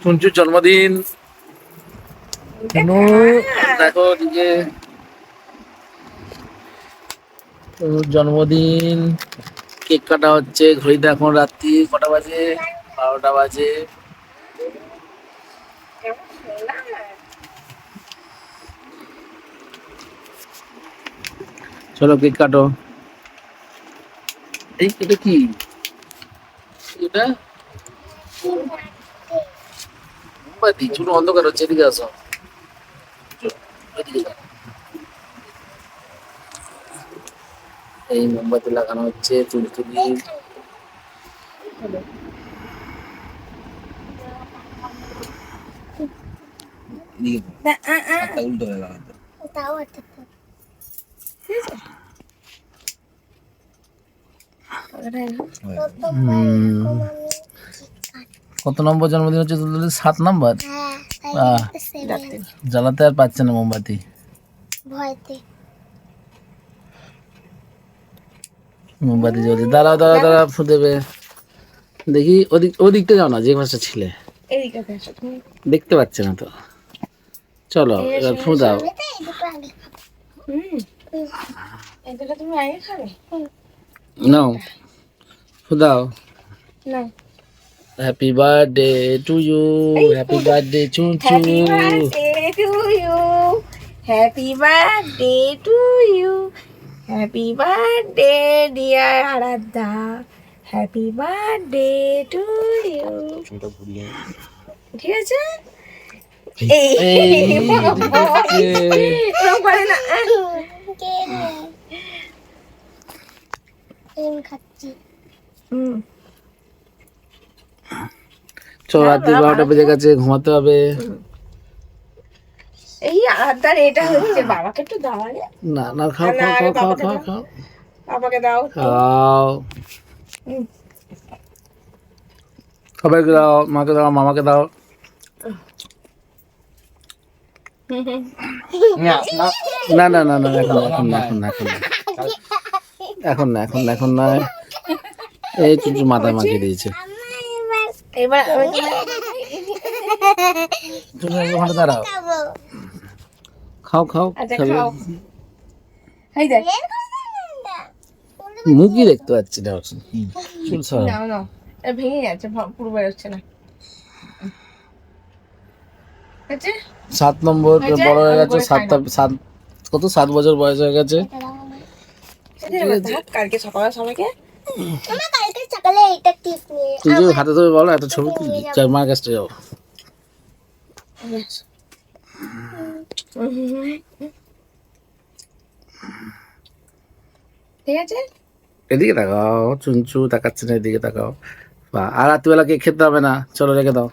চুনচুর জন্মদিন। দেখো তনুর জন্মদিন। কেক কাটা হচ্ছে ঘড়িতে এখন রাত্রি কটা বাজে? বারোটা বাজে। চলো কেক কাটো। এই এটা কি? এটা? মোমবাতি চুলো অন্ধকার হচ্ছে এদিকে আসো এদিকে যাও। এই মোমবাতি লাগানো হচ্ছে তুলি তুলি এদিকে হাতটা উল্টো হয়ে গেল তাও একটা তো। কত নম্বর জন্মদিন হচ্ছে তোদের? সাত নম্বর? হ্যাঁ, আহ। জ্বালাতে আর পাচ্ছে না মোমবাতি। মোমবাতি জ্বলছে। দাঁড়াও দাঁড়াও দাঁড়াও ফু দেবে দেখি ওদিক ওদিকটা যাও না যে পাশে ছিলে। এদিকে দেখো তুমি দেখতে পাচ্ছে না তো। চলো এবার ফু দাও। নাও। ফু দাও। না happy birthday to you happy birthday Chuchu happy birthday to you happy birthday dear Aradhya happy birthday to you ঠিক আছে? এই এরকম করে না কে রে? এম খাচ্ছি। হুম। চলো রাত্রি বারোটা বেজে গেছে ঘুমাতে হবে। এই আরাধ্যার এটা হচ্ছে বাবাকে একটু দাও না না খাও খাও খাও খাও খাও বাবাকে দাও। খাও। সবাইকে দাও মাকে দাও মামাকে দাও। না না। না না এখন না, এখন না এখন না এখন না। এখন না এখন না এখন না। এই চুচু মাথায় মাখিয়ে দিয়েছে। এবার তুমি ওখানে দাঁড়াও। খাও খাও আচ্ছা খাও। এই দেখ। মুখই দেখতে পাচ্ছি না চুল ভেঙে যাচ্ছে পুরো বেরোচ্ছে না। সাত নম্বর? বড় হয়ে গেছে সাতটা সাত কত? সাত বছর বয়স হয়ে গেছে? কালকে সকালে সবাইকে। তুই যে হাতে ধরে বলো একটা ছবি চার মার কাছটা যাও ঠিক আছে? এদিকে তাকাও চুনচু তাকাচ্ছে না এদিকে তাকাও। বা আর রাত্রিবেলা কে খেতে হবে না। চলো রেখে দাও।